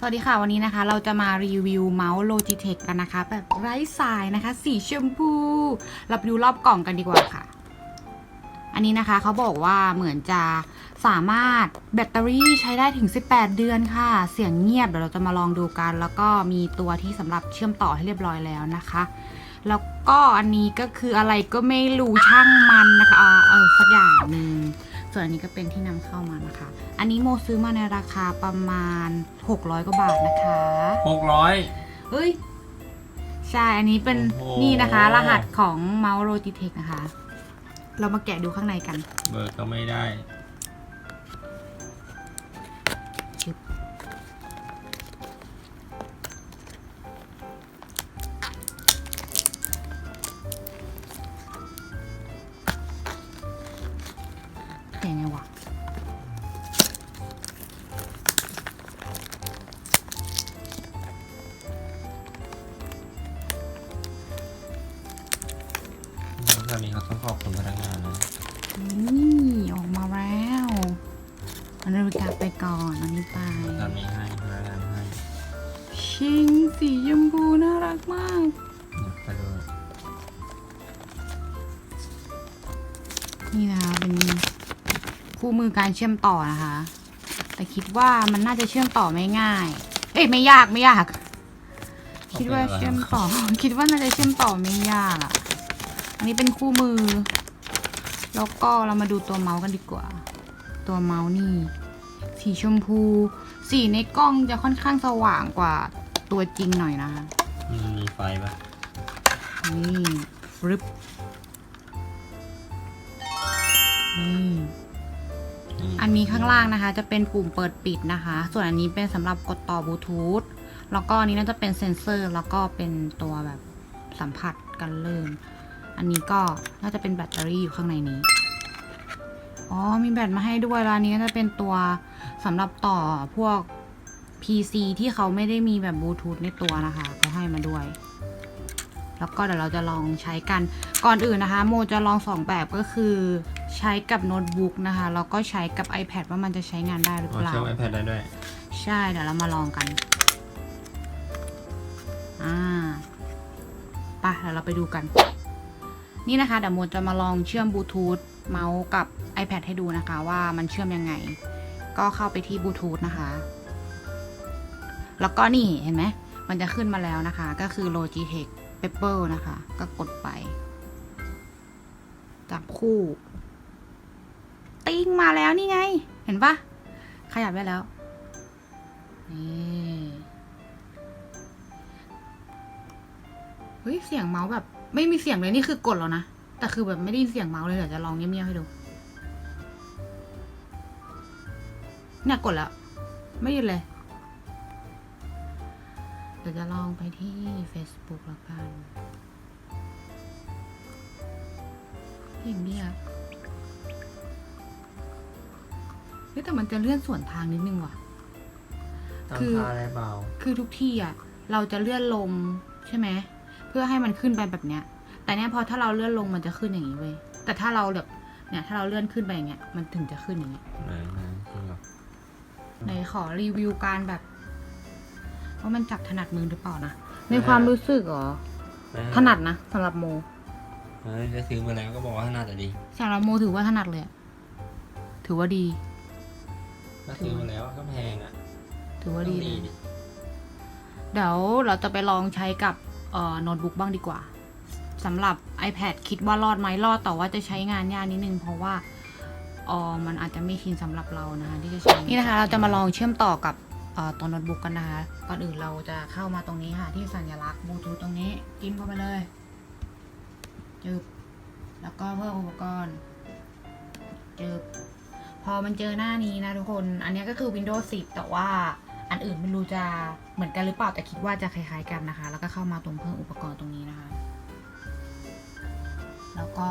สวัสดีค่ะ วันนี้นะคะ เราจะมารีวิวเมาส์ Logitech กันนะคะ แบบไร้สายนะคะ สีชมพู เราไปดูรอบกล่องกันดีกว่าค่ะ อันนี้นะคะเขาบอกว่าเหมือนจะสามารถแบตเตอรี่ใช้ได้ถึง 18 เดือนค่ะ เสียงเงียบเดี๋ยวเราจะมาลองดูกัน แล้วก็มีตัวที่สำหรับเชื่อมต่อให้เรียบร้อยแล้วนะคะ แล้วก็อันนี้ก็คืออะไรก็ไม่รู้ช่างมันนะคะเออสักอย่างหนึ่ง ส่วนอันนี้ก็เป็นที่นำเข้ามานะคะ อันนี้โมซื้อมาในราคาประมาณ 600 กว่าบาทนะคะหกร้อยเฮ้ย ใช่ อันนี้เป็นโอ้โห นี่นะคะ รหัสของเมาส์ Logitech นะคะ เรามาแกะดูข้างในกัน เบิกก็ไม่ได้ ตอนนี้เขาต้องขอบคุณพนักงานนะนี่ออกมาแล้วอันนี้กาไปก่อนอันนี้ไปตอนนี้ให้พนักงานให้ชิงสีชมพูน่ารักมากหยิบไปเลยนี่นะคะเป็นคู่มือการเชื่อมต่อนะคะ แต่คิดว่ามันน่าจะเชื่อมต่อไม่ง่าย เอ้ยไม่ยากไม่ยาก คิดว่าเชื่อมต่อ คิดว่าน่าจะเชื่อมต่อไม่ยากอะ อันนี้เป็นคู่มือ แล้วก็เรามาดูตัวเมาส์กันดีกว่า ตัวเมาส์นี่ สีชมพู สีในกล้องจะค่อนข้างสว่างกว่าตัวจริงหน่อยนะคะมันมีไฟปะนี่ฟรึบนี่นี่อันนี้ข้างล่างนะคะ จะเป็นปุ่มเปิดปิดนะคะ ส่วนอันนี้เป็นสำหรับกดต่อบลูทูธแล้วก็อันนี้น่าจะเป็นเซ็นเซอร์ แล้วก็เป็นตัวแบบสัมผัสกันเริ่ม อันนี้ก็น่าจะเป็นแบตเตอรี่อยู่ข้างในนี้ อ๋อ มีแบตมาให้ด้วยแล้วอันนี้น่าจะเป็นตัวสำหรับต่อพวก PC ที่เขาไม่ได้มีแบบบลูทูธในตัวนะคะเขาให้มาด้วย แล้วก็เดี๋ยวเราจะลองใช้กัน ก่อนอื่นนะคะ โมจะลองสองแบบก็คือใช้กับโน้ตบุ๊กนะคะ แล้วก็ใช้กับ iPad ว่ามันจะใช้งานได้หรืออ๋อเปล่าเชื่อม iPad ได้ด้วย ใช่ เดี๋ยวเรามาลองกัน อ่าไปะเดี๋ยวเราไปดูกัน นี่นะคะเดี๋ยวโมจะมาลองเชื่อมบลูทูธเมาส์กับ iPad ให้ดูนะคะว่ามันเชื่อมยังไง ก็เข้าไปที่บลูทูธนะคะแล้วก็นี่เห็นไหมมันจะขึ้นมาแล้วนะคะ ก็คือ Logitech Pepper นะคะ ก็กดไป จับคู่ ติ้งมาแล้วนี่ไง เห็นปะขยับได้แล้วนี่เฮ้ย เสียงเมาส์แบบ ไม่มีเสียงเลยนี่คือกดแล้วนะ แต่คือแบบไม่ได้ยินเสียงเมาส์เลยเดี๋ยวจะลองเงียบๆให้ดู เนี่ยกดแล้ว ไม่ยินเลย เดี๋ยวจะลองไปที่ Facebook แล้วกันเสียงเดียวเฮ้ยแต่มันจะเลื่อนส่วนทางนิดนึงว่ะตั้งคือค่าได้เบา คือทุกที่อะ เราจะเลื่อนลงใช่ไหมเพื่อให้มันขึ้นไปแบบเนี้ย แต่เนี้ยพอถ้าเราเลื่อนลงมันจะขึ้นอย่างนี้เว้ย แต่ถ้าเราแบบเนี่ยถ้าเราเลื่อนขึ้นไปอย่างเงี้ยมันถึงจะขึ้นอย่างเงี้ยไหนไหนคือแบบไหนขอรีวิวการแบบว่ามันจับถนัดมือหรือเปล่านะ ในความรู้สึกเหรอ ถนัดนะสำหรับโมเฮ้ยจะซื้อมาแล้วก็บอกว่าถนัดแต่ดีสำหรับโมถือว่าถนัดเลยอะถือว่าดีถ้าซื้อมาแล้วก็แพงอะ ถือว่าต้อดีงเลดียดิเดี๋ยวเราจะไปลองใช้กับเอ่อ โน้ตบุ๊กบ้างดีกว่าสำหรับ iPad คิดว่ารอดไหมรอดแต่ว่าจะใช้งานยากนิดนึง เพราะว่าเออมันอาจจะไม่ชินสำหรับเรานะคะที่จะใช้นี่นะคะ เราจะมาลองเชื่อมต่อกับเอ่อตัวโน้ตบุ๊กกันนะคะก่อนอื่นเราจะเข้ามาตรงนี้ค่ะ ที่สัญลักษณ์บลูทูธตรงนี้จิ้มเข้าไปเลยจึบแล้วก็เพิ่มอุปกรณ์จึบพอมันเจอหน้านี้นะทุกคน อันนี้ก็คือ Windows 10 แต่ว่า อันอื่นไม่รู้จะเหมือนกันหรือเปล่าแต่คิดว่าจะคล้ายๆกันนะคะ แล้วก็เข้ามาตรงเพิ่มอุปกรณ์ตรงนี้นะคะ แล้วก็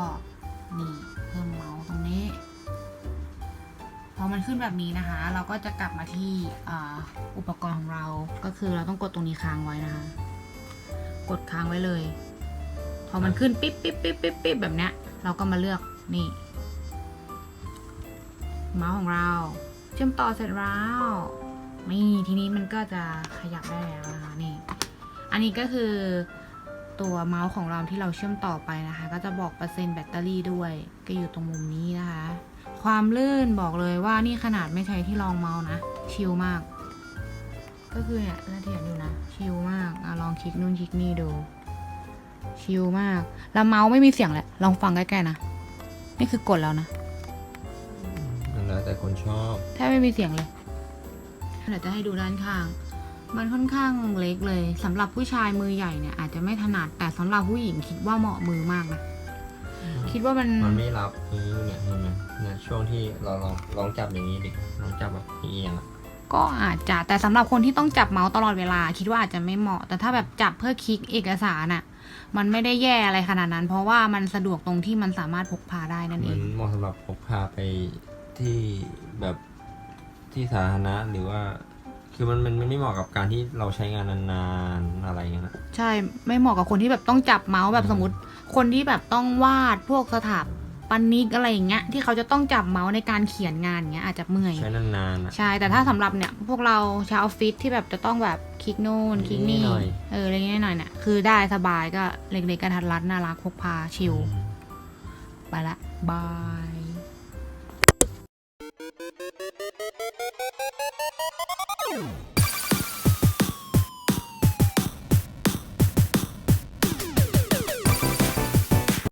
นี่เพิ่มเมาส์ตรงนี้ พอมันขึ้นแบบนี้นะคะ เราก็จะกลับมาที่อ,อุปกรณ์ของเรา ก็คือเราต้องกดตรงนี้ค้างไว้นะคะ กดค้างไว้เลย พอมันขึ้นปิ๊บปิ๊บปิ๊บปิ๊บปิ๊บแบบเนี้ยเราก็มาเลือกนี่ เมาส์ของเรา เชื่อมต่อเสร็จแล้ว นี่ทีนี้มันก็จะขยับได้แล้วนะคะนี่ อันนี้ก็คือตัวเมาส์ของเราที่เราเชื่อมต่อไปนะคะ ก็จะบอกเปอร์เซ็นต์แบตเตอรี่ด้วย ก็อยู่ตรงมุมนี้นะคะ ความลื่นบอกเลยว่านี่ขนาดไม่ใช้ที่รองเมาส์นะ ชิลมาก ก็คือเนี่ยเสถียรอยู่นะ ชิลมากอะลองคลิกนู่นคลิกนี่ดู ชิลมาก แล้วเมาส์ไม่มีเสียงแหละ ลองฟังใกล้ๆนะ นี่คือกดแล้วนะมันแล้วแต่คนชอบ แทบไม่มีเสียงเลย เดี๋ยวจะให้ดูด้านข้าง มันค่อนข้างเล็กเลยสำหรับผู้ชายมือใหญ่เนี่ยอาจจะไม่ถนัดแต่สำหรับผู้หญิงคิดว่าเหมาะมือมากนะคิดว่ามันมันไม่รับมือเนี่ยเห็นไหมเนี่ยช่วงที่เราลองลองจับอย่างนี้ดิลองจับแบบเอียงๆอะก็อาจจะแต่สำหรับคนที่ต้องจับเมาส์ตลอดเวลา คิดว่าอาจจะไม่เหมาะ แต่ถ้าแบบจับเพื่อคลิกเอกสารน่ะมันไม่ได้แย่อะไรขนาดนั้น เพราะว่ามันสะดวกตรงที่มันสามารถพกพาได้นั่นเหเอมือนงเหมาะสำหรับพกพาไปที่แบบ ที่สาธารณะหรือว่า คือมันมันมันไม่เหมาะกับการที่เราใช้งานนานๆอะไรอย่างเงี้ยนะ ใช่ไม่เหมาะกับคนที่แบบต้องจับเมาส์แบบอืม สมมติ คนที่แบบต้องวาดพวกสถาปนิกอะไรอย่างเงี้ยที่เขาจะต้องจับเมาส์ในการเขียนงานอย่างเงี้ยอาจจะเมื่อย ใช้นานๆอะใช่ แต่ถ้าสำหรับเนี่ย พวกเราชาวออฟฟิศที่แบบจะต้องแบบคลิกนู่นคลิกนี่ นิดหน่อย เอออะไรเงี้ยหน่อยเนี่ยคือได้สบายก็เล็กๆกระทัดรัดน่ารักพกพาชิล ไปละ บาย Boom!